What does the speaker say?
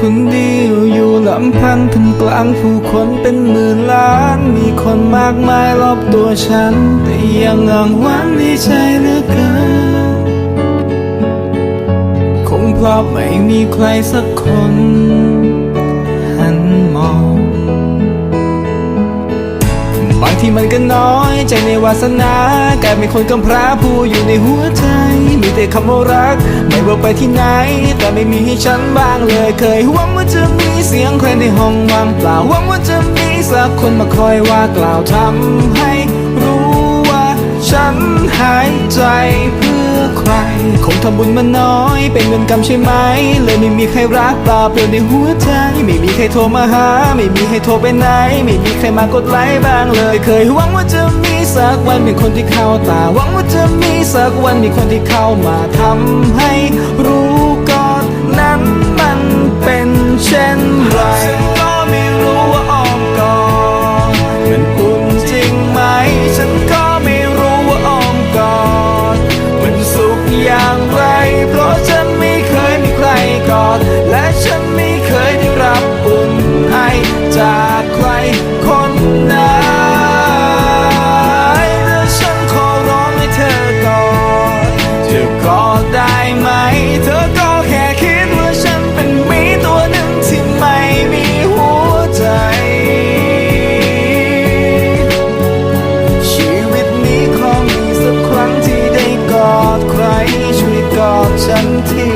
คนเดียวอยู่ลำพังท่ามกลางผู้คนเป็นหมื่นล้าน มีคนมากมายรอบตัวฉัน แต่ยังอ้างว้างในใจเหลือเกิน คงเพราะไม่มีใครสักคน บางทีมันก็น้อยใจในวาสนากลายเป็นคนกำพร้าผู้อยู่ในหัวใจ มีแต่คำว่ารัก ไม่ว่าไปที่ไหน แต่ไม่มีให้ฉันบ้างเลยเคยหวังว่าจะมีเสียงใครในห้องว่างเปล่าหวังว่าจะมีสักคนมาคอยว่ากล่าวทำให้รู้ว่าฉันหายใจ คงทำบุญมาน้อย เป็นเงินกำใช่ไหม เลยไม่มีใครรักปลาเปลี่ยนในหัวใจ ไม่มีใครโทรมาหา ไม่มีใครโทรไปไหน ไม่มีใครมากดไลค์บ้างเลย เคยหวังว่าจะมีสักวันมีคนที่เข้าตา หวังว่าจะมีสักวันมีคนที่เข้ามาทำให้รู้ กอดฉันที